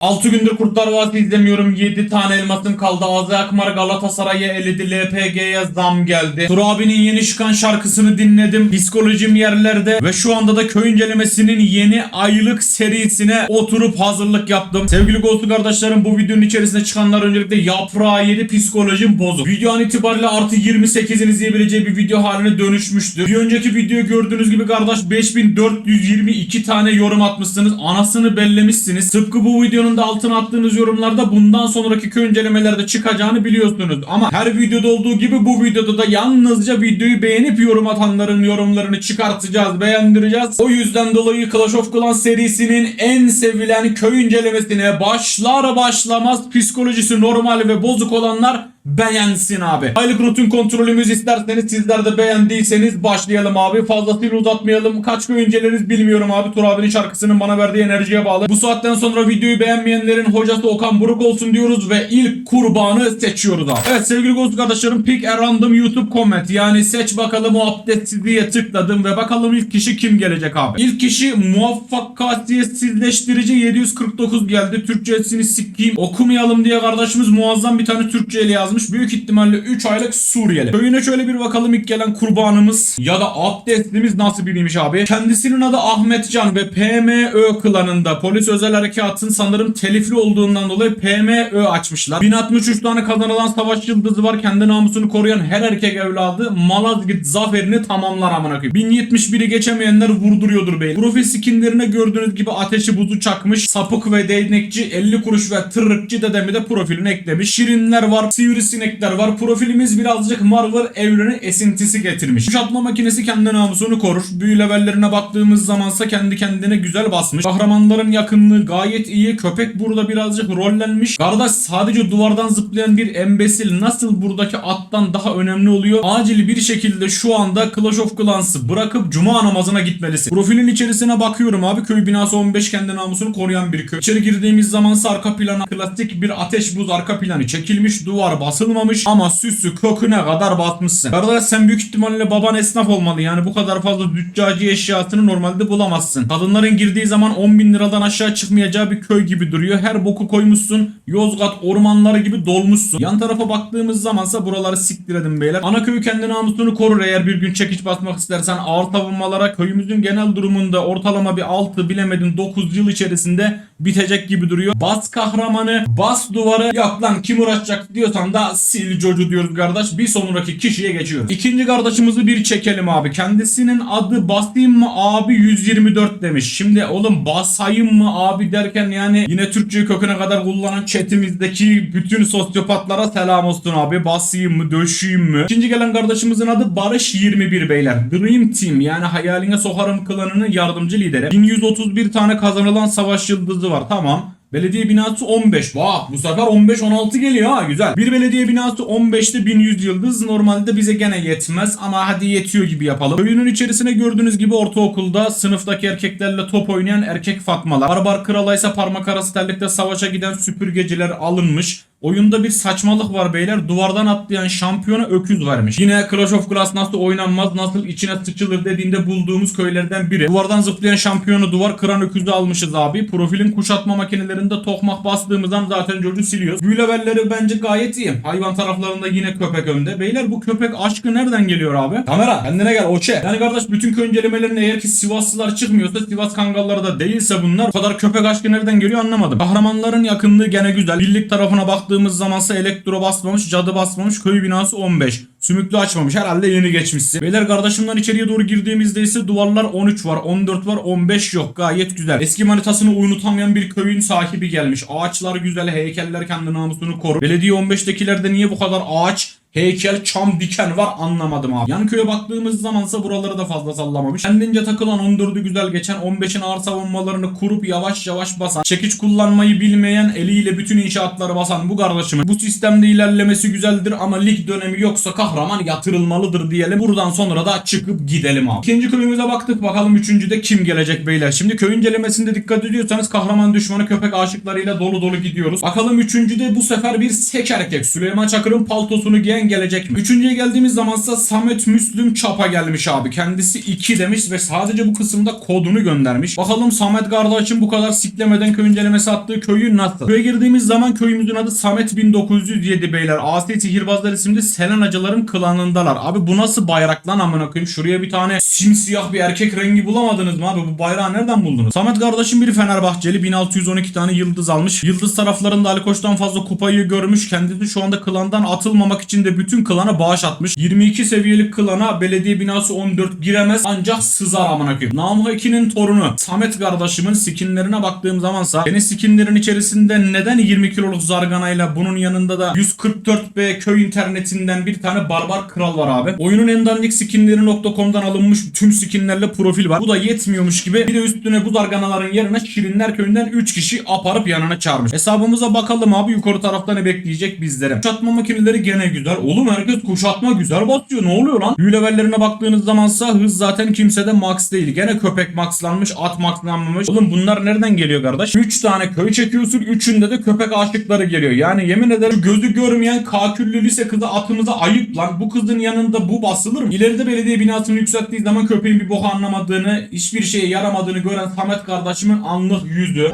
6 gündür Kurtlar Vadisi izlemiyorum. 7 tane elmasım kaldı. Ağzı Akmar Galatasaray'a eledi. LPG'ye zam geldi. Tur abinin yeni çıkan şarkısını dinledim. Psikolojim yerlerde. Ve şu anda da köy incelemesinin yeni aylık serisine oturup hazırlık yaptım. Sevgili Ghost'u kardeşlerim bu videonun içerisinde çıkanlar öncelikle yaprağı yedi psikolojim bozuk. Video an itibariyle artı 28'in izleyebileceği bir video haline dönüşmüştü. Bir önceki videoyu gördüğünüz gibi kardeş 5422 tane yorum atmışsınız. Anasını bellemişsiniz. Tıpkı bu videonun da altına attığınız yorumlarda bundan sonraki köy incelemelerde çıkacağını biliyorsunuz. Ama her videoda olduğu gibi bu videoda da yalnızca videoyu beğenip yorum atanların yorumlarını çıkartacağız, beğendireceğiz. O yüzden dolayı Clash of Clans serisinin en sevilen köy incelemesine başlar başlamaz psikolojisi normal ve bozuk olanlar beğensin abi. Aylık rutin kontrolümüz isterseniz sizler de beğendiyseniz başlayalım abi. Fazlasıyla uzatmayalım. Kaç köy inceleriz bilmiyorum abi. Tur abinin şarkısının bana verdiği enerjiye bağlı. Bu saatten sonra videoyu beğenmeyenlerin hocası Okan Buruk olsun diyoruz ve ilk kurbanı seçiyoruz abi. Evet sevgili Ghost kardeşlerim pick a random YouTube comment yani seç bakalım o updatesizliğe tıkladım ve bakalım ilk kişi kim gelecek abi. İlk kişi muvaffakatiyetsizleştirici 749 geldi. Türkçesini sikeyim okumayalım diye kardeşimiz muazzam bir tane Türkçeyle yazmış. Büyük ihtimalle 3 aylık Suriyeli. Köyüne şöyle bir bakalım ilk gelen kurbanımız ya da abdestlimiz nasıl biriymiş abi. Kendisinin adı Ahmetcan ve PMÖ klanında polis özel harekatın sanırım telifli olduğundan dolayı PMÖ açmışlar. 1063 tane kazanılan savaş yıldızı var. Kendi namusunu koruyan her erkek evladı Malazgirt zaferini tamamlar amına koyayım. 1071'i geçemeyenler vurduruyordur beyler. Profil skinlerine gördüğünüz gibi ateşi buzu çakmış. Sapık ve değnekçi 50 kuruş ve tırrıkçı dedemi de profiline eklemiş. Şirinler var, sivrisinekler var. Profilimiz birazcık Marvel evreni esintisi getirmiş. Kuşatma makinesi kendi namusunu korur. Büyü levellerine baktığımız zamansa kendi kendine güzel basmış. Kahramanların yakınlığı gayet iyi. Köpek burada birazcık rollenmiş. Kardeş sadece duvardan zıplayan bir embesil nasıl buradaki attan daha önemli oluyor? Acil bir şekilde şu anda Clash of Clans'ı bırakıp cuma namazına gitmelisin. Profilin içerisine bakıyorum abi. Köy binası 15 kendi namusunu koruyan bir köy. İçeri girdiğimiz zaman arka plana klasik bir ateş buz arka planı çekilmiş. Duvar basılmamış ama süsü köküne kadar basmışsın. Kardeş sen büyük ihtimalle baban esnaf olmalı. Yani bu kadar fazla züccaci eşyasını normalde bulamazsın. Kadınların girdiği zaman 10 bin liradan aşağı çıkmayacağı bir köy gibi duruyor. Her boku koymuşsun. Yozgat ormanları gibi dolmuşsun. Yan tarafa baktığımız zamansa buraları siktir edin beyler. Ana köyü kendi namusunu korur eğer bir gün çekiç basmak istersen ağır savunmalara köyümüzün genel durumunda ortalama bir 6 bilemedin 9 yıl içerisinde bitecek gibi duruyor. Bas kahramanı, bas duvarı. Yok lan kim uğraşacak diyorsan da sil çocuğu diyoruz kardeş. Bir sonraki kişiye geçiyoruz. İkinci kardeşimizi bir çekelim abi. Kendisinin adı basayım mı abi 124 demiş. Şimdi oğlum basayım mı abi derken yani yine Türkçe köküne kadar kullanan chatimizdeki bütün sosyopatlara selam olsun abi. Basayım mı döşeyim mi? İkinci gelen kardeşimizin adı Barış 21 beyler. Dream Team yani hayaline sokarım klanının yardımcı lideri. 1131 tane kazanılan savaş yıldızı var tamam. Belediye binası 15. Bak bu sefer 15-16 geliyor ha güzel. Bir belediye binası 15'te 1100 yıldız. Normalde bize gene yetmez ama hadi yetiyor gibi yapalım. Köyünün içerisine gördüğünüz gibi ortaokulda sınıftaki erkeklerle top oynayan erkek fatmalar. Barbar krala ise parmak arası terlikte savaşa giden süpürgeciler alınmış. Oyunda bir saçmalık var beyler. Duvardan atlayan şampiyona öküz vermiş. Yine Clash of Clans nasıl oynanmaz, nasıl içine sıçılır dediğinde bulduğumuz köylerden biri. Duvardan zıplayan şampiyonu duvar kıran öküzü almışız abi. Profilin kuşatma makinelerinde tokmak bastığımızdan zaten çocuğu siliyoruz. Büyü levelleri bence gayet iyi. Hayvan taraflarında yine köpek önde. Beyler bu köpek aşkı nereden geliyor abi? Kamera kendine gel oçe. Yani kardeş bütün köy incelemelerinde eğer ki Sivaslılar çıkmıyorsa Sivas kangalları da değilse bunlar bu kadar köpek aşkı nereden geliyor anlamadım. Kahramanların yakınlığı gene güzel. Birlik tarafına baktığımız zamansa elektro basmamış, cadı basmamış, köy binası 15. Sümüklü açmamış. Herhalde yeni geçmişsin. Beyler kardeşimden içeriye doğru girdiğimizde ise duvarlar 13 var, 14 var, 15 yok. Gayet güzel. Eski manitasını unutamayan bir köyün sahibi gelmiş. Ağaçlar güzel, heykeller kendi namusunu korur. Belediye 15'tekilerde niye bu kadar ağaç heykel, çam, diken var anlamadım abi. Yan köye baktığımız zamansa buraları da fazla sallamamış. Kendince takılan 14'ü güzel geçen 15'in ağır savunmalarını kurup yavaş yavaş basan, çekiç kullanmayı bilmeyen eliyle bütün inşaatları basan bu kardeşimin bu sistemde ilerlemesi güzeldir ama lig dönemi yoksa kahraman yatırılmalıdır diyelim. Buradan sonra da çıkıp gidelim abi. İkinci köyümüze baktık. Bakalım üçüncüde kim gelecek beyler. Şimdi köy incelemesinde dikkat ediyorsanız kahraman düşmanı köpek aşıklarıyla dolu dolu gidiyoruz. Bakalım üçüncüde bu sefer bir sek erkek. Süleyman Çakır'ın paltosunu giyen gelecek mi? Üçüncüye geldiğimiz zamansa Samet Müslüm Çapa gelmiş abi. Kendisi 2 demiş ve sadece bu kısımda kodunu göndermiş. Bakalım Samet kardeşim bu kadar siklemeden köy incelemesi attığı köyü nasıl? Köye girdiğimiz zaman köyümüzün adı Samet 1907 beyler. Asi Sihirbazlar isimli Selenacıların klanındalar. Abi bu nasıl bayrak lan amına koyayım? Şuraya bir tane simsiyah bir erkek rengi bulamadınız mı abi? Bu bayrağı nereden buldunuz? Samet kardeşim bir Fenerbahçeli 1612 tane yıldız almış. Yıldız taraflarında Ali Koç'tan fazla kupayı görmüş. Kendisi şu anda klandan atılmamak için de bütün klana bağış atmış. 22 seviyelik klana belediye binası 14 giremez ancak sızar amına koyayım. Namık Ekin'in torunu Samet kardeşimin skinlerine baktığım zamansa senin skinlerin içerisinde neden 20 kiloluk zarganayla bunun yanında da 144B köy internetinden bir tane barbar kral var abi. Oyunun en dandik skinleri.com'dan alınmış tüm skinlerle profil var. Bu da yetmiyormuş gibi bir de üstüne bu zarganaların yerine Şirinler köyünden 3 kişi aparıp yanına çağırmış. Hesabımıza bakalım abi yukarı tarafta ne bekleyecek bizlere. Kuşatma makineleri gene güzel. Oğlum herkes kuşatma güzel basıyor. Ne oluyor lan? Büyü levellerine baktığınız zamansa hız zaten kimsede max değil. Gene köpek maxlanmış, at maxlanmamış. Oğlum bunlar nereden geliyor kardeş? 3 tane köy çekiyorsun. Üçünde de köpek aşıkları geliyor. Yani yemin ederim gözü görmeyen kaküllü lise kızı atımıza ayıp lan. Bu kızın yanında bu basılır mı? İleride belediye binasını yükselttiği zaman köpeğin bir boka anlamadığını, hiçbir şeye yaramadığını gören Samet kardeşimin anlık yüzü.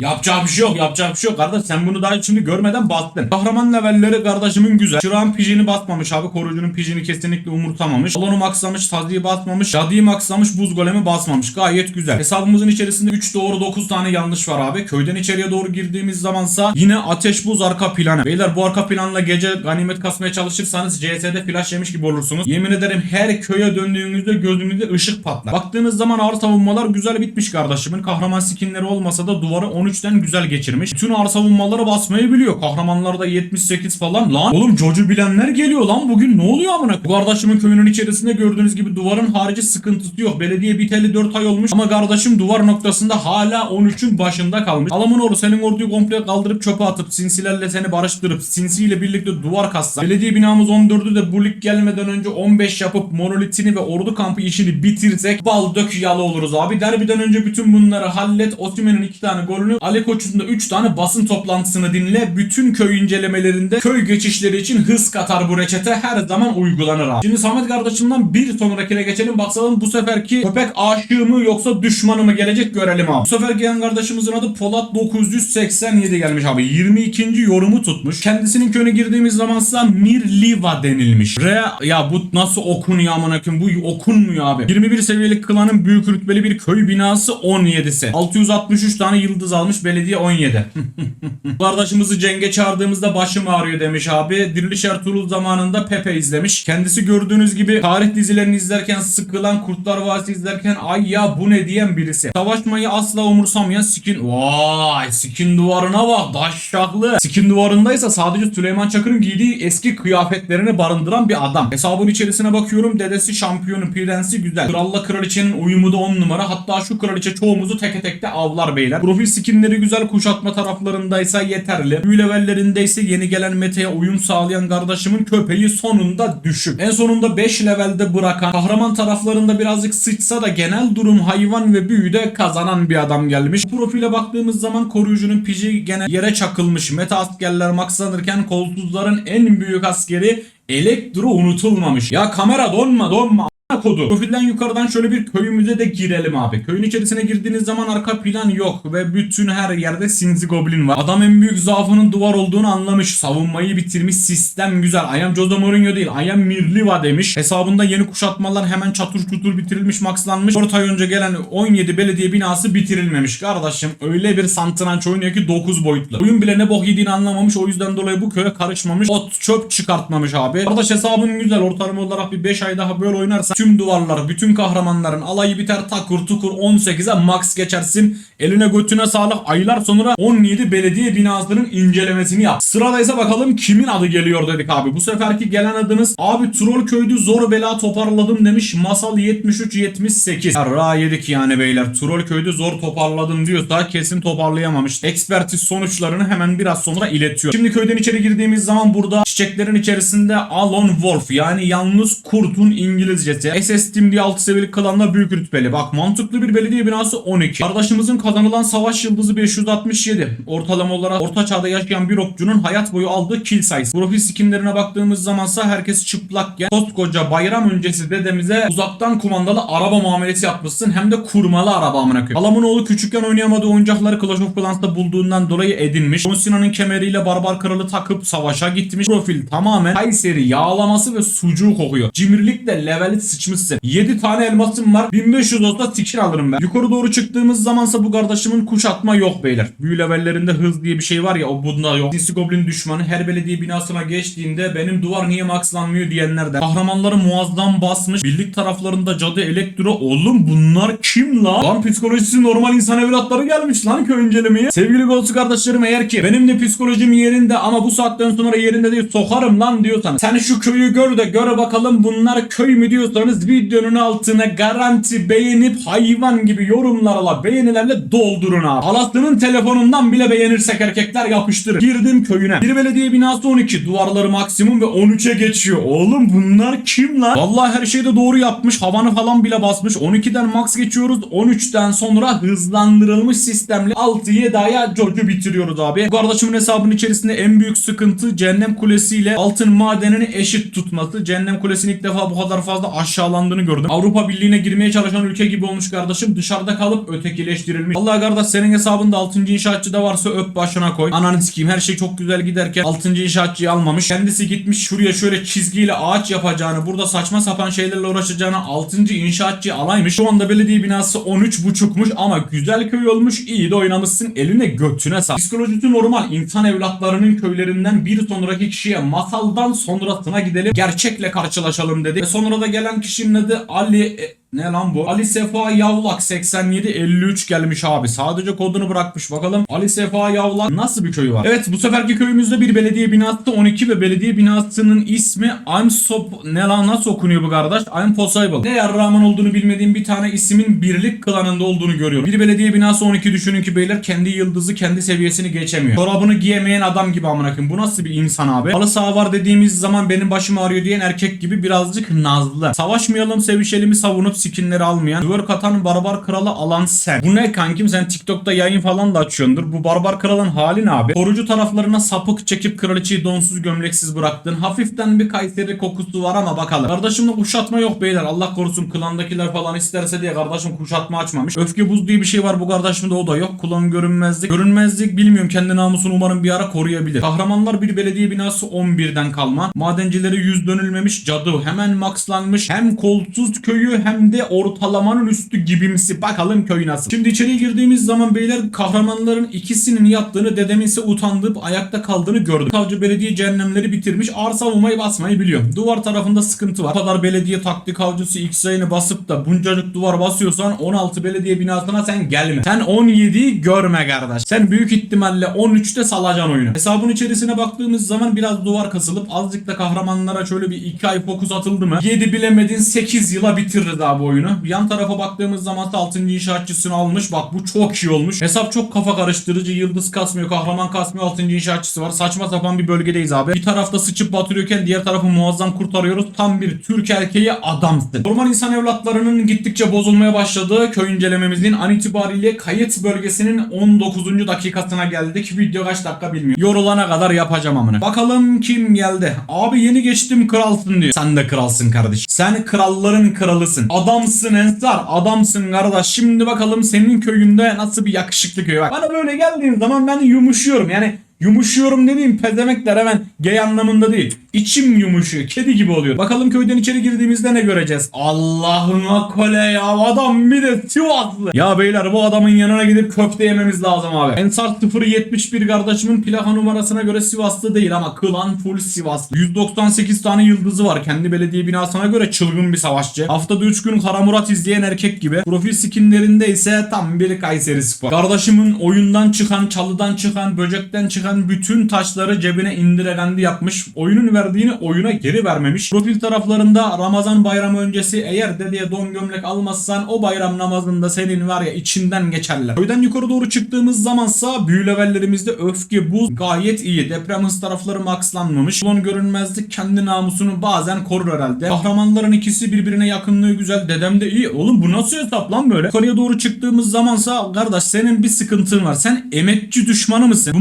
Yapacak bir şey yok yapacak bir şey yok kardeş sen bunu daha şimdi görmeden bastın. Kahraman levelleri kardeşimin güzel. Çırağın pijini basmamış abi korucunun pijini kesinlikle umursamamış. Balonu maksamış taziyi basmamış. Cadıyı maksamış buz golemi basmamış gayet güzel. Hesabımızın içerisinde 3 doğru 9 tane yanlış var abi. Köyden içeriye doğru girdiğimiz zamansa yine ateş buz arka planı. Beyler bu arka planla gece ganimet kasmaya çalışırsanız CS'de flash yemiş gibi olursunuz. Yemin ederim her köye döndüğünüzde gözünüzde ışık patlar. Baktığınız zaman ağır savunmalar güzel bitmiş kardeşimin. Kahraman skinleri olmasa da duvarı 13'ten güzel geçirmiş. Bütün ağır savunmaları basmayı biliyor. Kahramanlarda 78 falan. Lan oğlum Jojo bilenler geliyor lan bugün ne oluyor amına? Bu kardeşimin köyünün içerisinde gördüğünüz gibi duvarın harici sıkıntısı yok. Belediye biteli 4 ay olmuş ama kardeşim duvar noktasında hala 13'ün başında kalmış. Alamın oğlu senin orduyu komple kaldırıp çöpe atıp sinsilerle seni barıştırıp sinsiyle birlikte duvar kassa. Belediye binamız 14'ü de bu lig gelmeden önce 15 yapıp monolitini ve ordu kampı işini bitirsek bal dök yalı oluruz abi. Derbiden önce bütün bunları hallet. Osimhen'in 2 tane golünü Ali Koç'un da 3 tane basın toplantısını dinle. Bütün köy incelemelerinde köy geçişleri için hız katar bu reçete her zaman uygulanır abi. Şimdi Samet kardeşimden bir sonrakine geçelim. Bakalım bu seferki köpek aşığı mı yoksa düşmanı mı gelecek görelim abi. Bu sefer gelen kardeşimizin adı Polat 987 gelmiş abi. 22. yorumu tutmuş. Kendisinin köyüne girdiğimiz zamansa Mirliva denilmiş. Re ya bu nasıl okunuyor amına? Bu okunmuyor abi. 21 seviyelik klanın büyük rütbeli bir köy binası 17'si. 663 tane yıldız almış belediye 17. Kardeşimizi cenge çağırdığımızda başım ağrıyor demiş abi. Diriliş Ertuğrul zamanında Pepe izlemiş. Kendisi gördüğünüz gibi tarih dizilerini izlerken sıkılan Kurtlar Vadisi izlerken ay ya bu ne diyen birisi. Savaşmayı asla umursamayan skin. Vay skin duvarına bak daşşaklı. Skin duvarındaysa sadece Süleyman Çakır'ın giydiği eski kıyafetlerini barındıran bir adam. Hesabın içerisine bakıyorum dedesi şampiyonu prensi güzel. Kralla kraliçenin uyumu da 10 numara. Hatta şu kraliçe çoğumuzu teke tekte avlar beyler. Profil skinleri güzel kuşatma taraflarındaysa yeterli. Büyü levellerindeyse yeni gelen metaya uyum sağlayan kardeşimin köpeği sonunda düşük. En sonunda 5 levelde bırakan kahraman taraflarında birazcık sıçsa da genel durum hayvan ve büyüde kazanan bir adam gelmiş. Profile baktığımız zaman koruyucunun piji gene yere çakılmış. Meta askerler maksanırken kolsuzların en büyük askeri Elektro unutulmamış. Ya kamera donma donma a**a kodu. Profilden yukarıdan şöyle bir köyümüze de girelim abi. Köyün içerisine girdiğiniz zaman arka plan yok ve bütün her yerde sinsi goblin var. Adam en büyük zaafının duvar olduğunu anlamış. Savunmayı bitirmiş. Sistem güzel. I am Jose Mourinho değil. I am Mirliva demiş. Hesabında yeni kuşatmalar hemen çatır çutur bitirilmiş, maxlanmış. 4 ay önce gelen 17 belediye binası bitirilmemiş. Kardeşim öyle bir santranç oynuyor ki 9 boyutlu. Oyun bile ne bok yediğini anlamamış. O yüzden dolayı bu köye karışmamış. Ot çöp çıkartmamış abi. Kardeş hesabın güzel. Ortalama olarak bir 5 ay daha böyle oynarsa tüm duvarlar, bütün kahramanların alayı biter takur tukur 18'e max geçersin. Eline götüne sağlık. Aylar sonra 17 belediye binasının incelemesini yap. Sıradaysa bakalım kimin adı geliyor dedik abi. Bu seferki gelen adınız abi Trollköy'dü zor bela toparladım demiş. Masal 73 78. Ra yedik yani beyler. Trollköy'dü zor toparladım diyorsa kesin toparlayamamış. Ekspertiz sonuçlarını hemen biraz sonra iletiyor. Şimdi köyden içeri girdiğimiz zaman burada çiçeklerin içerisinde Alon Wolf yani yalnız kurtun İngilizcesi. SS Team diye 6 seviyelik klanda büyük rütbeli. Bak mantıklı bir belediye binası 12. Kardeşimizin kazanılan savaş yıldızı 567. Ortalama olarak orta çağda yaşayan bir okçunun hayat boyu aldığı kill sayısı. Profil skinlerine baktığımız zamansa herkes çıplakken koskoca bayram öncesi dedemize uzaktan kumandalı araba muamelesi yapmışsın. Hem de kurmalı araba amına koyayım. Halamın oğlu küçükken oynayamadığı oyuncakları Clash of Clans'ta bulduğundan dolayı edinmiş. John Cena'nın kemeriyle barbar kralı takıp savaşa gitmiş. Profil tamamen Kayseri yağlaması ve sucuğu kokuyor. Cimrilikle leveli sıçmışsın. 7 tane elmasım var. 1500 olsa skin alırım ben. Yukarı doğru çıktığımız zamansa bu kardeşimin kuşatma yok beyler. Büyü levellerinde hız diye bir şey var ya o bunda yok. Sinsi Goblin düşmanı her belediye binasına geçtiğinde benim duvar niye maxlanmıyor diyenler de. Kahramanları muazzam basmış. Birlik taraflarında cadı elektro. Oğlum bunlar kim la? Lan psikolojisi normal insan evlatları gelmiş lan köy incelemeye. Sevgili Golsu kardeşlerim eğer ki benim de psikolojim yerinde ama bu saatten sonra yerinde değil sokarım lan diyorsan. Sen şu köyü gör de gör bakalım bunlar köy mü diyorsanız videonun altına garanti beğenip hayvan gibi yorumlarla beğenilerle doldurun abi. Halasının telefonundan bile beğenirsek erkekler yapıştırır. Girdim köyüne. Bir belediye binası 12. Duvarları maksimum ve 13'e geçiyor. Oğlum bunlar kim lan? Vallahi her şeyde doğru yapmış. Havanı falan bile basmış. 12'den max geçiyoruz. 13'ten sonra hızlandırılmış sistemle 6'yı aya George'u bitiriyoruz abi. Bu kardeşimin hesabının içerisinde en büyük sıkıntı Cehennem Kulesi ile altın madenini eşit tutması. Cehennem Kulesi'nin ilk defa bu kadar fazla aşağılandığını gördüm. Avrupa Birliği'ne girmeye çalışan ülke gibi olmuş kardeşim. Dışarıda kalıp ötekileştirilmiş. Allah kardeş senin hesabında 6. inşaatçı da varsa öp başına koy. Ananı sikeyim her şey çok güzel giderken 6. inşaatçıyı almamış. Kendisi gitmiş şuraya şöyle çizgiyle ağaç yapacağını, burada saçma sapan şeylerle uğraşacağını 6. inşaatçıyı alaymış. Şu anda belediye binası 13.5'muş ama güzel köy olmuş. İyi de oynamışsın. Eline götüne sağ. Psikolojisi normal. İnsan evlatlarının köylerinden bir sonraki kişiye masaldan sonrasına gidelim. Gerçekle karşılaşalım dedi. Ve sonra da gelen kişinin adı Ali e, ne lan bu? Ali Sefa Yavlak 8753 gelmiş abi. Sadece kodunu bırakmış. Bakalım Ali Sefa Yavlak nasıl bir köyü var? Evet bu seferki köyümüzde bir belediye binası 12 ve belediye binasının ismi I'm Sop... Ne lan nasıl okunuyor bu kardeş? I'm Possible. Ne yarrağımın olduğunu bilmediğim bir tane ismin birlik klanında olduğunu görüyorum. Bir belediye binası 12 düşünün ki beyler kendi yıldızı kendi seviyesini geçemiyor. Çorabını giyemeyen adam gibi amına koyayım. Bu nasıl bir insan abi? Halı saha var dediğimiz zaman benim başım ağrıyor diyen erkek gibi birazcık nazlı. Savaşmayalım sevişelimi savunup skinleri almayan, duvar katan barbar kralı alan sen. Bu ne kankim sen TikTok'ta yayın falan da açıyordur. Bu barbar kralın hali abi? Korucu taraflarına sapık çekip kraliçeyi donsuz gömleksiz bıraktın. Hafiften bir Kayseri kokusu var ama bakalım. Kardeşimde kuşatma yok beyler. Allah korusun klandakiler falan isterse diye kardeşim kuşatma açmamış. Öfke buz diye bir şey var bu kardeşimde o da yok. Kulon görünmezlik. Görünmezlik bilmiyorum kendi namusunu umarım bir ara koruyabilir. Kahramanlar bir belediye binası 11'den kalma. Madencileri yüz dönülmemiş cadı. Hemen maxlanmış. Hem kolsuz köyü hem de ortalamanın üstü gibimsi. Bakalım köy nasıl. Şimdi içeriye girdiğimiz zaman beyler kahramanların ikisinin yattığını dedemin ise utandırıp ayakta kaldığını gördüm. Savcı belediye cehennemleri bitirmiş. Ağır savunmayı basmayı biliyor. Duvar tarafında sıkıntı var. Bu kadar belediye taktik avcısı X basıp da buncacık duvar basıyorsan 16 belediye binasına sen gelme. Sen 17'yi görme kardeş. Sen büyük ihtimalle 13'te salacaksın oyunu. Hesabın içerisine baktığımız zaman biraz duvar kasılıp azıcık da kahramanlara şöyle bir 2 ay fokus atıldı mı 7 bilemedin 8 yıla bitiririz abi oyunu. Yan tarafa baktığımız zaman da 6. inşaatçısını almış. Bak bu çok iyi olmuş. Hesap çok kafa karıştırıcı. Yıldız kasmıyor, kahraman kasmıyor. 6. inşaatçısı var. Saçma sapan bir bölgedeyiz abi. Bir tarafta sıçıp batırıyorken diğer tarafı muazzam kurtarıyoruz. Tam bir Türk erkeği adamsın. Normal insan evlatlarının gittikçe bozulmaya başladığı köy incelememizin an itibariyle kayıt bölgesinin 19. dakikasına geldik. Video kaç dakika bilmiyorum. Yorulana kadar yapacağım amına. Bakalım kim geldi? Abi yeni geçtim kralsın diyor. Sen de kralsın kardeş. Sen kralların kralısın. Adamsın Ensar. Adamsın kardeş. Şimdi bakalım senin köyünde nasıl bir yakışıklı köy var. Bana böyle geldiğin zaman ben yumuşuyorum. Yani Yumuşuyorum dediğim pezemekler hemen gay anlamında değil. İçim yumuşuyor. Kedi gibi oluyor. Bakalım köyden içeri girdiğimizde ne göreceğiz? Allah'ıma kole ya. Adam bir de Sivaslı. Ya beyler bu adamın yanına gidip köfte yememiz lazım abi. Ensar 071 kardeşimin plaka numarasına göre Sivaslı değil ama kılan full Sivaslı. 198 tane yıldızı var. Kendi belediye binasına göre çılgın bir savaşçı. Haftada 3 gün Kara Murat izleyen erkek gibi. Profil skinlerinde ise tam bir Kayseri spor. Kardeşimin oyundan çıkan, çalıdan çıkan, böcekten çıkan bütün taşları cebine indirelendi yapmış. Oyunun verdiğini oyuna geri vermemiş. Profil taraflarında Ramazan bayramı öncesi eğer dedeye don gömlek almazsan o bayram namazında senin var ya içinden geçerler. Köyden yukarı doğru çıktığımız zamansa büyü levellerimizde öfke, buz gayet iyi. Deprem hız tarafları maxlanmamış. Klon görünmezlik kendi namusunu bazen korur herhalde. Kahramanların ikisi birbirine yakınlığı güzel. Dedem de iyi. Oğlum bu nasıl hesap lan böyle? Yukarıya doğru çıktığımız zamansa kardeş senin bir sıkıntın var. Sen emekçi düşmanı mısın? Bu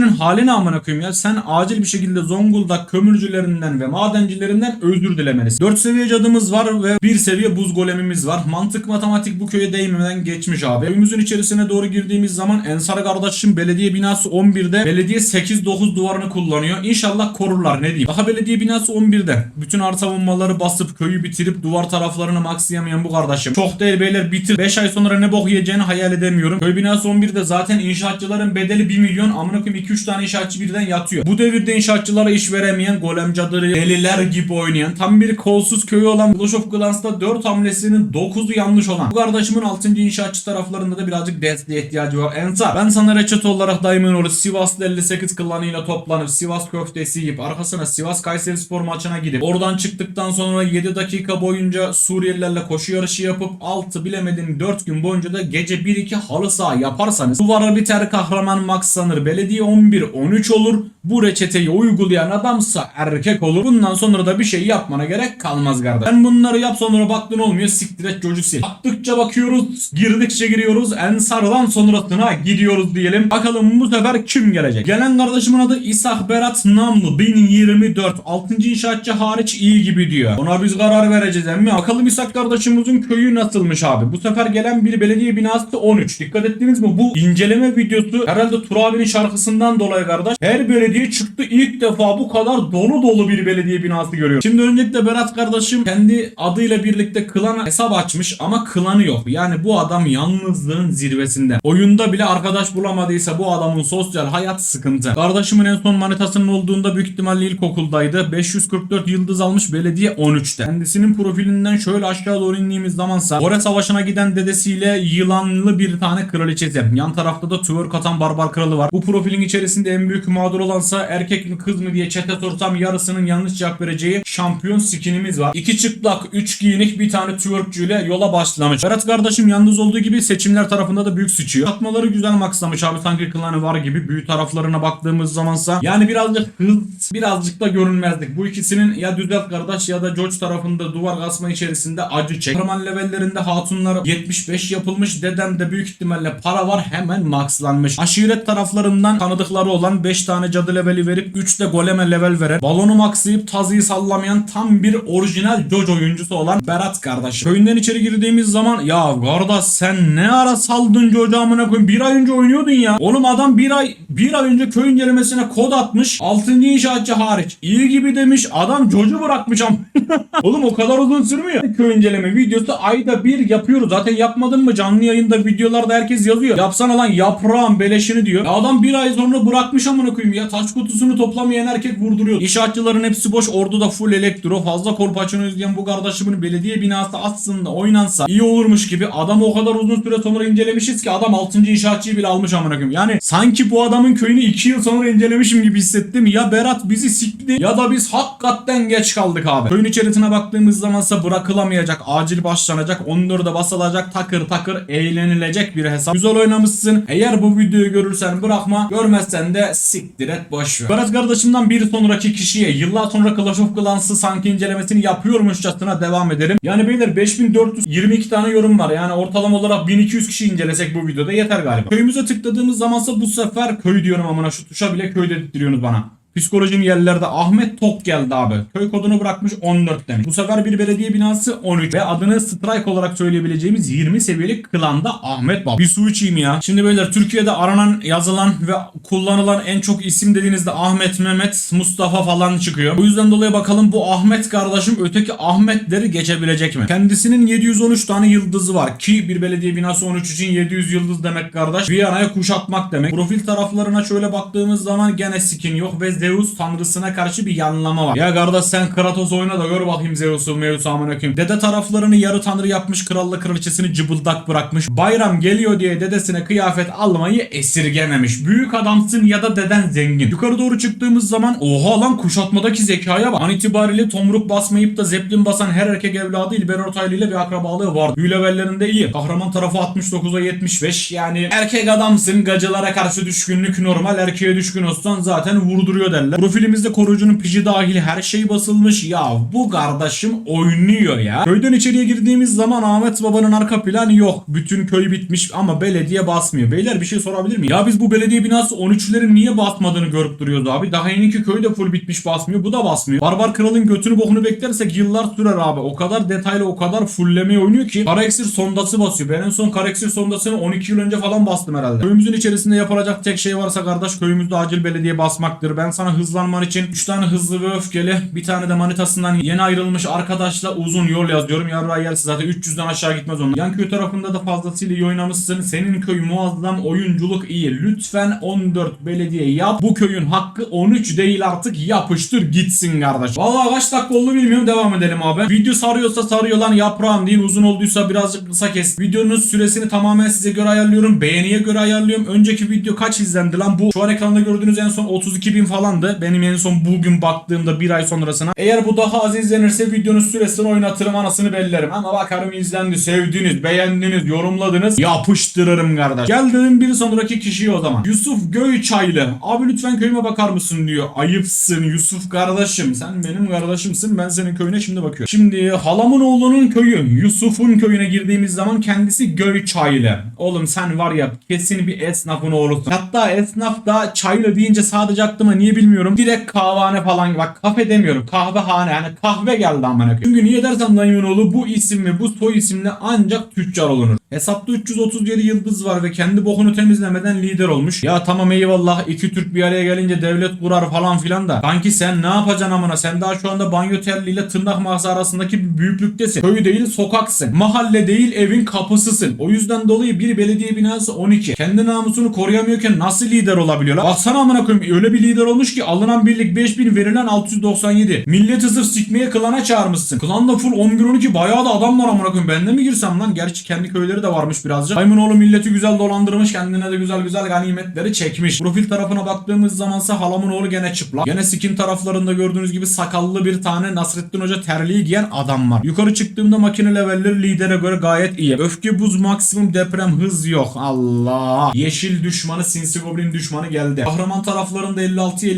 madencinin haline amına koyayım ya. Sen acil bir şekilde Zonguldak kömürcülerinden ve madencilerinden özür dilemelisin. 4 seviye cadımız var ve 1 seviye buz golemimiz var. Mantık matematik bu köye değmeden geçmiş abi. Evimizin içerisine doğru girdiğimiz zaman Ensar kardeşim belediye binası 11'de belediye 8-9 duvarını kullanıyor. İnşallah korurlar ne diyeyim. Daha belediye binası 11'de. Bütün arsa savunmaları basıp köyü bitirip duvar taraflarını maxlayamayan bu kardeşim. Çok değil beyler bitir. 5 ay sonra ne bok yiyeceğini hayal edemiyorum. Köy binası 11'de zaten inşaatçıların bedeli 1 milyon. Amına koyayım 2-3 tane inşaatçı birden yatıyor. Bu devirde inşaatçılara iş veremeyen golem cadırı deliler gibi oynayan tam bir kolsuz köyü olan Clash of Clans'ta 4 hamlesinin 9'u yanlış olan. Bu kardeşimin 6. inşaatçı taraflarında da birazcık desteğe ihtiyacı var. Ensar ben sana reçete olarak daimin olur. Sivaslı 58 klanıyla toplanıp Sivas köftesi yiyip arkasına Sivas Kayseri Spor maçına gidip oradan çıktıktan sonra 7 dakika boyunca Suriyelilerle koşu yarışı yapıp 6 bilemedin 4 gün boyunca da gece 1-2 halı saha yaparsanız duvara biter kahraman max sanır. Belediye 11-13 olur. Bu reçeteyi uygulayan adamsa erkek olur. Bundan sonra da bir şey yapmana gerek kalmaz kardeş. Ben bunları yap sonra baktın olmuyor siktir et çocuk sil. Baktıkça bakıyoruz girdikçe giriyoruz Ensar'dan sonrasına gidiyoruz diyelim. Bakalım bu sefer kim gelecek? Gelen kardeşimin adı İshak Berat Namlı 1024 6. inşaatçı hariç iyi gibi diyor. Ona biz karar vereceğiz emmi. Bakalım İshak kardeşimizin köyü nasılmış abi? Bu sefer gelen bir belediye binası 13. Dikkat ettiniz mi? Bu inceleme videosu herhalde Tur abinin şarkısından dolayı kardeş. Her belediye çıktı ilk defa bu kadar dolu dolu bir belediye binası görüyor. Şimdi öncelikle Berat kardeşim kendi adıyla birlikte klana hesap açmış ama klanı yok. Yani bu adam yalnızlığın zirvesinde. Oyunda bile arkadaş bulamadıysa bu adamın sosyal hayat sıkıntı. Kardeşimin en son manitasının olduğunda büyük ihtimalle ilkokuldaydı. 544 yıldız almış belediye 13'te. Kendisinin profilinden şöyle aşağı doğru indiğimiz zamansa Kore Savaşı'na giden dedesiyle yılanlı bir tane kraliçesi. Yan tarafta da twerk atan barbar kralı var. Bu profilin içerisinde en büyük mağdur olansa erkek mi kız mı diye çete sorsam yarısının yanlış cevap vereceği şampiyon skinimiz var. İki çıplak, üç giyinik bir tane twerkçüyle yola başlamış. Berat kardeşim yalnız olduğu gibi seçimler tarafında da büyük sıçıyor. Atmaları güzel maxlamış abi sanki klanı var gibi. Büyü taraflarına baktığımız zamansa yani birazcık hız, birazcık da görünmezlik. Bu ikisinin ya düzelt kardeş ya da George tarafında duvar kasma içerisinde acı çek. Kahraman levellerinde hatunlar 75 yapılmış. Dedem de büyük ihtimalle para var hemen maxlanmış. Aşiret taraflarından tanıdıkları olan 5 tane cadı leveli verip 3 de goleme level veren balonu maxlayıp tazıyı sallamayan tam bir orijinal Jojo oyuncusu olan Berat kardeş. Köyünden içeri girdiğimiz zaman ya kardeş sen ne ara saldın Jojo amına koyayım bir ay önce oynuyordun ya. Oğlum adam bir ay bir ay önce köyün incelemesine kod atmış 6. inşaatçı hariç. İyi gibi demiş adam Jojo bırakmış am. Oğlum o kadar uzun sürmüyor. Köy inceleme videosu ayda bir yapıyoruz. Zaten yapmadın mı canlı yayında videolarda herkes yazıyor. Yapsana lan yaprağın beleşini diyor. Ya adam bir ay sonra bırakmış amına koyayım ya. Taş kutusunu toplamayan erkek vurduruyor. İnşaatçıların hepsi boş. Orduda full elektro. Fazla korpaçını izleyen bu kardeşimin belediye binası aslında oynansa iyi olurmuş gibi. Adam o kadar uzun süre sonra incelemişiz ki adam 6. inşaatçıyı bile almış amına koyayım. Yani sanki bu adamın köyünü 2 yıl sonra incelemişim gibi hissettim. Ya Berat bizi sikti ya da biz hakikaten geç kaldık abi. Köyün içerisine baktığımız zamansa bırakılamayacak, acil başlanacak, 14'e basılacak, takır takır eğlenilecek bir hesap. Güzel oynamışsın. Eğer bu videoyu görürsen bırakma, görmezsen de siktir et boş ver. Berat kardeşimden bir sonraki kişiye yıllar sonra Clash of Clans'ı sanki incelemesini yapıyormuşçasına devam edelim. Yani beyler 5422 tane yorum var. Yani ortalama olarak 1200 kişi incelesek bu videoda yeter galiba. Köyümüze tıkladığımız zamansa bu sefer köy diyorum amına şu tuşa bile köy dedirtiyorsunuz bana. Psikolojim yerlerde Ahmet Tok geldi abi. Köy kodunu bırakmış 14 demiş. Bu sefer bir belediye binası 13 ve adını Strike olarak söyleyebileceğimiz 20 seviyeli klanda Ahmet Baba. Bir su içeyim ya. Şimdi beyler Türkiye'de aranan, yazılan ve kullanılan en çok isim dediğinizde Ahmet, Mehmet, Mustafa falan çıkıyor. Bu yüzden dolayı bakalım bu Ahmet kardeşim öteki Ahmetleri geçebilecek mi? Kendisinin 713 tane yıldızı var ki bir belediye binası 13 için 700 yıldız demek kardeş. Viyana'ya kuşatmak demek. Profil taraflarına şöyle baktığımız zaman gene skin yok ve Zeus tanrısına karşı bir yanlama var. Ya kardeş sen Kratos oyna da gör bakayım Zeus'u Meus'u amına koyayım. Dede taraflarını yarı tanrı yapmış kralla kraliçesini cıbıldak bırakmış. Bayram geliyor diye dedesine kıyafet almayı esirgememiş. Büyük adamsın ya da deden zengin. Yukarı doğru çıktığımız zaman oha lan kuşatmadaki zekaya bak. An itibariyle tomruk basmayıp da zeplin basan her erkek evladı İlber Ortaylı ile bir akrabalığı var. Büyü levellerinde iyi. Kahraman tarafı 69'a 75. Yani erkek adamsın gacılara karşı düşkünlük normal. Erkeğe düşkün olsan zaten vurduruyor derler. Profilimizde koruyucunun piji dahil her şey basılmış. Ya bu kardeşim oynuyor ya. Köyden içeriye girdiğimiz zaman Ahmet Baba'nın arka planı yok. Bütün köy bitmiş ama belediye basmıyor. Beyler bir şey sorabilir miyim? Ya biz bu belediye binası 13'lerin niye basmadığını görüp duruyoruz abi. Daha yeni köy de full bitmiş basmıyor. Bu da basmıyor. Barbar kralın götünü bokunu beklersek yıllar sürer abi. O kadar detaylı o kadar fulllemeyi oynuyor ki. Kara iksir sondası basıyor. Ben en son kara iksir sondasını 12 yıl önce falan bastım herhalde. Köyümüzün içerisinde yapılacak tek şey varsa kardeş köyümüzde acil belediye basmaktır. Ben sana hızlanman için 3 tane hızlı ve öfkeli bir tane de manitasından yeni ayrılmış arkadaşla uzun yol yazıyorum. Yarra yerse zaten 300'den aşağı gitmez onlar. Yan köy tarafında da fazlasıyla iyi oynamışsın. Senin köy muazzam oyunculuk iyi. Lütfen 14 belediye yap. Bu köyün hakkı 13 değil artık yapıştır gitsin kardeş. Vallahi kaç dakika oldu bilmiyorum devam edelim abi. Video sarıyorsa sarıyor lan yaprağım deyin. Uzun olduysa birazcık kısa kes. Videonun süresini tamamen size göre ayarlıyorum. Beğeniye göre ayarlıyorum. Önceki video kaç izlendi lan bu? Şu an ekranda gördüğünüz en son 32 bin falandı. Benim en son bugün baktığımda bir ay sonrasına. Eğer bu daha az izlenirse videonun süresini oynatırım anasını bellerim. Ama bakarım izlendi, sevdiniz, beğendiniz, yorumladınız. Yapıştırırım kardeş. Geldim bir sonraki kişiye o zaman. Yusuf Göyçaylı. Abi lütfen köyüme bakar mısın diyor. Ayıpsın Yusuf kardeşim. Sen benim kardeşimsin. Ben senin köyüne şimdi bakıyorum. Şimdi halamın oğlunun köyü. Yusuf'un köyüne girdiğimiz zaman kendisi Göyçaylı. Oğlum sen var ya kesin bir esnafın oğlusun. Hatta esnaf da çaylı deyince sadece aklıma niye bilmiyorum. Direkt kahvehane falan bak kafe demiyorum. Kahvehane yani kahve geldi amına. Çünkü niye dersen dayımın oğlu bu isim ve bu soy isimle ancak tüccar olunur. Hesapta 337 yıldız var ve kendi bokunu temizlemeden lider olmuş. Ya tamam eyvallah iki Türk bir araya gelince devlet kurar falan filan da. Kanki sen ne yapacaksın amına? Sen daha şu anda banyo terliğiyle tırnak mağaza arasındaki bir büyüklüktesin. Köy değil sokaksın. Mahalle değil evin kapısısın. O yüzden dolayı bir belediye binası 12. Kendi namusunu koruyamıyorken nasıl lider olabiliyor lan? Baksana amına koyayım öyle bir lider olmuş ki alınan birlik 5000 verilen 697. Milleti sırf sikmeye klana çağırmışsın. Klanda full 11-12 bayağı da adam var amına koyayım. Ben de mi girsem lan? Gerçi kendi köyleri de varmış birazcık. Haymunoğlu milleti güzel dolandırmış. Kendine de güzel güzel ganimetleri çekmiş. Profil tarafına baktığımız zamansa halamın oğlu gene çıplak. Gene skin taraflarında gördüğünüz gibi sakallı bir tane Nasrettin Hoca terliği giyen adam var. Yukarı çıktığımda makine levelleri lidere göre gayet iyi. Öfke buz maksimum deprem hız yok. Allah. Yeşil düşmanı sinsi goblin düşmanı geldi. Kahraman taraflarında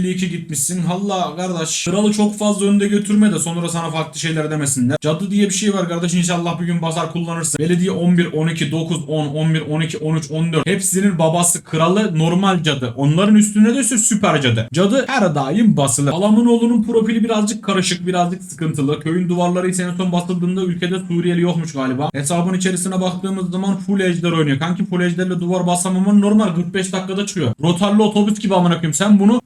56-52 gitmişsin. Allah kardeş. Kralı çok fazla önde götürme de sonra sana farklı şeyler demesinler. Cadı diye bir şey var kardeş inşallah bir gün basar kullanırsın. Belediye 11, 12, 9, 10, 11, 12, 13, 14. Hepsinin babası kralı normal cadı. Onların üstüne de süper cadı. Cadı her daim basılır. Halamın oğlunun profili birazcık karışık, birazcık sıkıntılı. Köyün duvarları ise en son basıldığında ülkede Suriyeli yokmuş galiba. Hesabın içerisine baktığımız zaman full ejder oynuyor. Kanki full ejderle duvar basamamın normal 45 dakikada çıkıyor. Rotarlı otobüs gibi amına koyayım. Sen bunu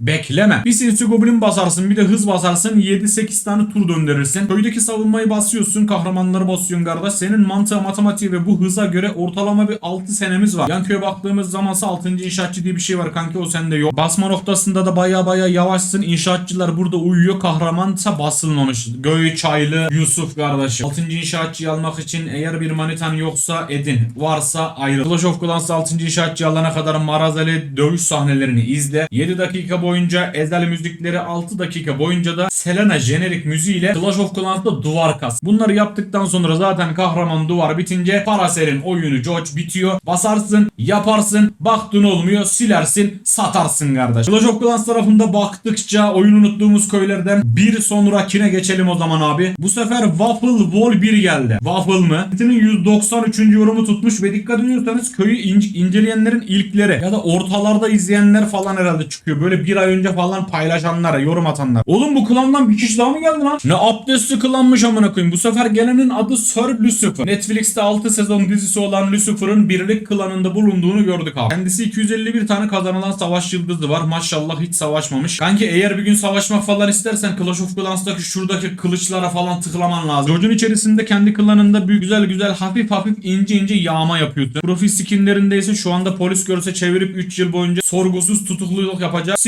bekleme. Bir sinsi goblin basarsın, bir de hız basarsın. 7-8 tane tur döndürürsün. Köydeki savunmayı basıyorsun, kahramanları basıyorsun kardeş. Senin mantığı, matematiği ve bu hıza göre ortalama bir 6 senemiz var. Yan köye baktığımız zamansa 6. inşaatçı diye bir şey var kanki o sende yok. Basma noktasında da baya baya yavaşsın. İnşaatçılar burada uyuyor. Kahramansa basılmamış. Göğü Çaylı Yusuf kardeşim. 6. inşaatçıyı almak için eğer bir manitan yoksa edin. Varsa ayrıl. Clash of Clans 6. inşaatçı alana kadar marazeli dövüş sahnelerini izle. 7 dakika boyunca ezel müzikleri 6 dakika boyunca da Selena jenerik müziğiyle Clash of Clans'ta duvar kas. Bunları yaptıktan sonra zaten kahraman duvar bitince Parasel'in oyunu George bitiyor. Basarsın, yaparsın, baktın olmuyor, silersin, satarsın kardeş. Clash of Clans tarafında baktıkça oyun unuttuğumuz köylerden bir sonrakine geçelim o zaman abi. Bu sefer Waffle Wall 1 geldi. Waffle mı? Metin'in 193. yorumu tutmuş ve dikkat ediyorsanız köyü ince- inceleyenlerin ilkleri ya da ortalarda izleyenler falan herhalde çıkıyor. Böyle bir ay önce falan paylaşanlara, yorum atanlar. Oğlum bu klandan bir kişi daha mı geldi lan? Ne abdestli klanmış amına koyayım. Bu sefer gelenin adı Sir Lucifer. Netflix'te 6 sezon dizisi olan Lucifer'ın birlik klanında bulunduğunu gördük abi. Kendisi 251 tane kazanılan savaş yıldızı var. Maşallah hiç savaşmamış. Kanki eğer bir gün savaşmak falan istersen Clash of Clans'taki şuradaki kılıçlara falan tıklaman lazım. Lodge'un içerisinde kendi klanında bir güzel güzel hafif hafif ince ince yağma yapıyorsun. Profil skinlerinde ise şu anda polis görse çevirip 3 yıl boyunca sorgusuz tutukluluk yapacak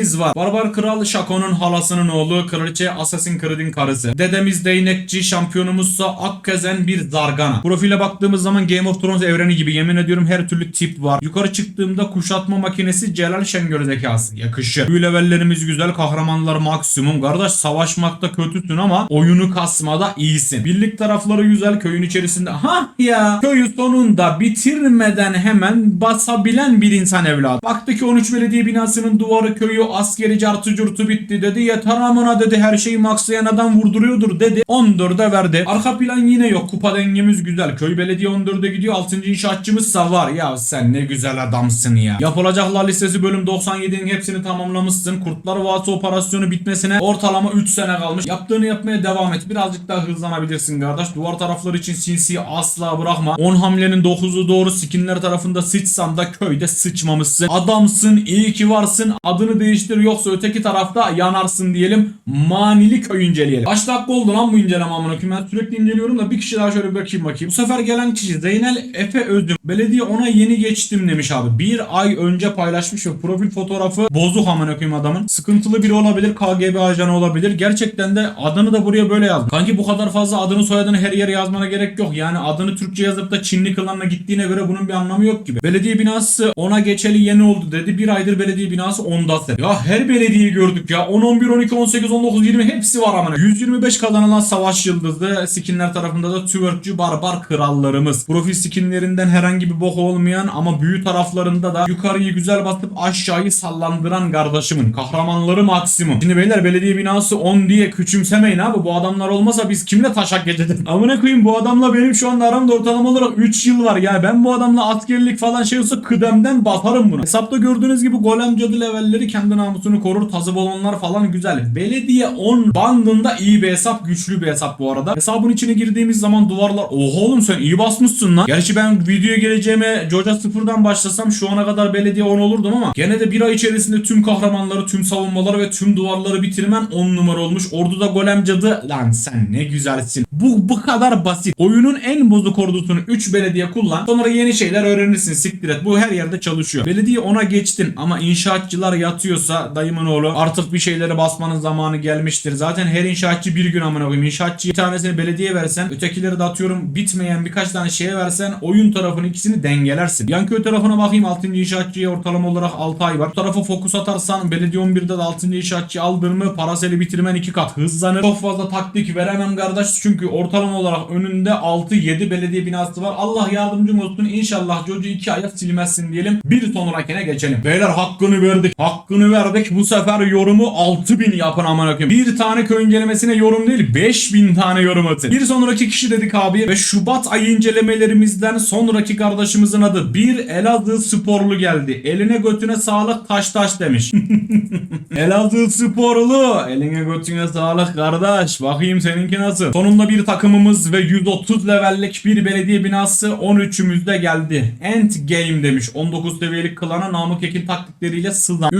skinlerimiz var. Barbar Kral Shaco'nun halasının oğlu, Kraliçe Assassin's Creed'in karısı. Dedemiz değnekçi, şampiyonumuzsa Akkezen bir zargana. Profile baktığımız zaman Game of Thrones evreni gibi yemin ediyorum her türlü tip var. Yukarı çıktığımda kuşatma makinesi Celal Şengör zekası. Yakışır. Büyü levellerimiz güzel, kahramanlar maksimum. Kardeş savaşmakta kötüsün ama oyunu kasmada iyisin. Birlik tarafları güzel, köyün içerisinde. Ha ya köyü sonunda bitirmeden hemen basabilen bir insan evladı. Baktı ki 13 belediye binasının duvarı köyü askeri cartı curtu bitti dedi. Yeter amına dedi her şeyi maksayan adam vurduruyordur dedi. 14'e verdi. Arka plan yine yok. Kupa dengemiz güzel. Köy belediye 14'e gidiyor. 6. inşaatçımızsa var. Ya sen ne güzel adamsın ya. Yapılacaklar listesi bölüm 97'nin hepsini tamamlamışsın. Kurtlar Vadisi operasyonu bitmesine ortalama 3 sene kalmış. Yaptığını yapmaya devam et. Birazcık daha hızlanabilirsin kardeş. Duvar tarafları için sinsiyi asla bırakma. 10 hamlenin 9'u doğru skinler tarafında sıçsan da köyde sıçmamışsın. Adamsın, iyi ki varsın. Adını değiştir yoksa öteki tarafta yanarsın diyelim. Manili köy inceleyelim. Kaç dakika oldu lan bu inceleme amına koyayım. Ben sürekli inceliyorum da bir kişi daha şöyle bir bakayım bakayım. Bu sefer gelen kişi Zeynel Efe Özüm. Belediye ona yeni geçtim demiş abi. Bir ay önce paylaşmış ve profil fotoğrafı bozuk amına koyayım adamın. Sıkıntılı biri olabilir. KGB ajanı olabilir. Gerçekten de adını da buraya böyle yazmış. Kanki bu kadar fazla adını soyadını her yere yazmana gerek yok. Yani adını Türkçe yazıp da Çinli klanına gittiğine göre bunun bir anlamı yok gibi. Belediye binası ona geçeli yeni oldu dedi. Bir aydır belediye binası onda set. Her belediyeyi gördük ya. 10, 11, 12, 18, 19, 20 hepsi var amına. 125 kazanılan savaş yıldızı. Skinler tarafında da twerkçü barbar krallarımız. Profil skinlerinden herhangi bir bok olmayan ama büyü taraflarında da yukarıyı güzel basıp aşağıyı sallandıran kardeşimin. Kahramanları maksimum. Şimdi beyler belediye binası 10 diye küçümsemeyin abi. Bu adamlar olmasa biz kimle taşak geçeceğiz? Amına koyayım bu adamla benim şu anda aramda ortalama olarak 3 yıl var ya. Ben bu adamla askerlik falan şey olsa kıdemden batarım bunu. Hesapta gördüğünüz gibi golem cadı levelleri kendi namusunu korur. Tazı balonlar falan güzel. Belediye 10 bandında iyi bir hesap. Güçlü bir hesap bu arada. Hesabın içine girdiğimiz zaman duvarlar. Oha oğlum sen iyi basmışsın lan. Gerçi ben videoya geleceğime Joja sıfırdan başlasam şu ana kadar belediye 10 olurdum ama gene de bir ay içerisinde tüm kahramanları, tüm savunmaları ve tüm duvarları bitirmen 10 numara olmuş. Orduda golem cadı. Lan sen ne güzelsin. Bu bu kadar basit. Oyunun en bozuk ordusunu 3 belediye kullan. Sonra yeni şeyler öğrenirsin. Siktir et. Bu her yerde çalışıyor. Belediye ona geçtin ama inşaatçılar yatıyorsa dayımın oğlu artık bir şeyleri basmanın zamanı gelmiştir. Zaten her inşaatçı bir gün amına koyayım. İnşaatçı bir tanesini belediye versen ötekileri de atıyorum bitmeyen birkaç tane şeye versen oyun tarafını ikisini dengelersin. Yan köy tarafına bakayım 6. inşaatçıya ortalama olarak 6 ay var. Bu tarafa fokus atarsan belediye 11'de de 6. inşaatçı aldın mı paraseli bitirmen 2 kat hızlanır. Çok fazla taktik veremem kardeş çünkü ortalama olarak önünde 6-7 belediye binası var. Allah yardımcım olsun inşallah çocuğu 2 aya silmezsin diyelim. Bir sonrakine geçelim. Beyler hakkını verdik. Hakkını verdik. Bu sefer yorumu 6000 yapın amına koyayım. Bir tane köy incelemesine yorum değil 5000 tane yorum atın. Bir sonraki kişi dedik abi ve Şubat ayı incelemelerimizden sonraki kardeşimizin adı bir Elazığ sporlu geldi. Eline götüne sağlık taş taş demiş. Elazığ sporlu. Eline götüne sağlık kardeş. Bakayım seninki nasıl? Sonunda bir takımımız ve 130 levellik bir belediye binası 13'ümüzde geldi. End game demiş. 19 seviyelik klana Namık Ekin taktikleriyle sızan.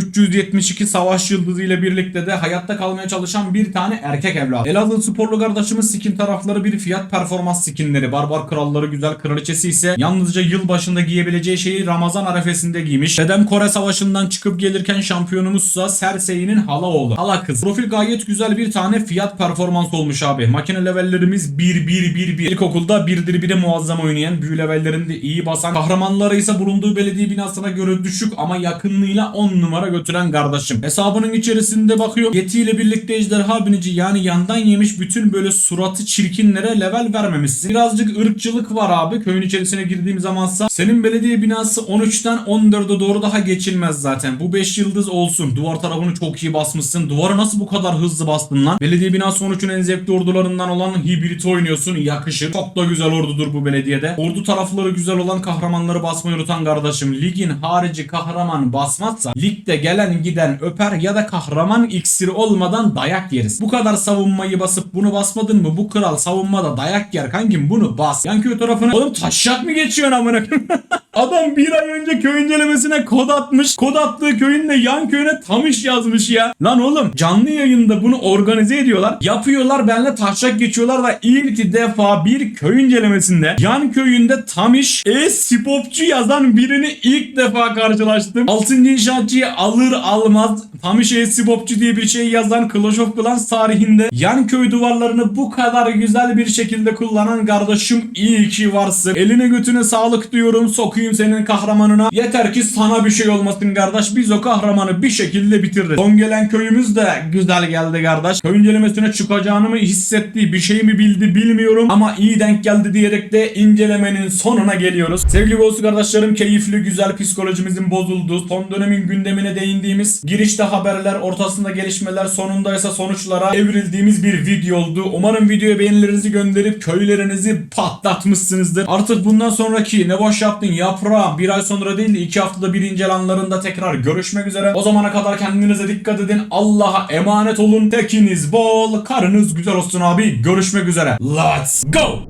372 savaş yıldızı ile birlikte de hayatta kalmaya çalışan bir tane erkek evlat. Elazığ sporlu kardeşimiz skin tarafları bir fiyat performans skinleri. Barbar kralları güzel kraliçesi ise yalnızca yıl başında giyebileceği şeyi Ramazan arefesinde giymiş. Dedem Kore savaşından çıkıp gelirken şampiyonumuzsa Cersei'nin hala oğlu. Hala kız. Profil gayet güzel bir tane fiyat performans olmuş abi. Makine levellerimiz 1 1 1 1. İlkokulda 1'dir 1'e muazzam oynayan, büyü levellerinde iyi basan, kahramanları ise bulunduğu belediye binasına göre düşük ama yakınlığıyla 10 numara götüren kardeşim. Hesabının içerisinde bakıyor. Yeti ile birlikte ejderha binici yani yandan yemiş bütün böyle suratı çirkinlere level vermemişsin. Birazcık ırkçılık var abi. Köyün içerisine girdiğim zamansa senin belediye binası 13'ten 14'e doğru daha geçilmez zaten. Bu 5 yıldız olsun. Duvar tarafını çok iyi basmışsın. Duvarı nasıl bu kadar hızlı bastın lan? Belediye binası 13'ün en zevkli ordularından olan hibrit oynuyorsun. Yakışır. Çok da güzel ordudur bu belediyede. Ordu tarafları güzel olan kahramanları basmayı unutan kardeşim. Ligin harici kahraman basmazsa ligde gelen giden öper ya da kahraman iksiri olmadan dayak yeriz. Bu kadar savunmayı basıp bunu basmadın mı bu kral savunmada dayak yer kankim bunu bas. Yan köy tarafına oğlum taşak mı geçiyorsun amına? Adam bir ay önce köy incelemesine kod atmış. Kod attığı köyün de yan köyüne tam iş yazmış ya. Lan oğlum canlı yayında bunu organize ediyorlar. Yapıyorlar benle taşak geçiyorlar da ilk defa bir köy incelemesinde yan köyünde tam iş e-spopçu yazan birini ilk defa karşılaştım. 6. inşaatçıyı alır almaz tam iş e-spopçu diye bir şey yazan Clash of Clans tarihinde yan köy duvarlarını bu kadar güzel bir şekilde kullanan kardeşim iyi ki varsın. Eline götüne sağlık diyorum sokayım senin kahramanına. Yeter ki sana bir şey olmasın kardeş. Biz o kahramanı bir şekilde bitiririz. Son gelen köyümüz de güzel geldi kardeş. Köy incelemesine çıkacağını mı hissetti bir şey mi bildi bilmiyorum ama iyi denk geldi diyerek de incelemenin sonuna geliyoruz. Sevgili Golsu kardeşlerim keyifli güzel psikolojimizin bozulduğu son dönemin gündemine değindiğimiz girişte haberler ortasında gelişmeler sonunda ise sonuçlara evrildiğimiz bir video oldu. Umarım videoya beğenilerinizi gönderip köylerinizi patlatmışsınızdır. Artık bundan sonraki ne boş yaptın yaprağım bir ay sonra değil de iki haftada bir incelanlarında tekrar görüşmek üzere. O zamana kadar kendinize dikkat edin. Allah'a emanet olun. Tekiniz bol, karınız güzel olsun abi. Görüşmek üzere. Let's go!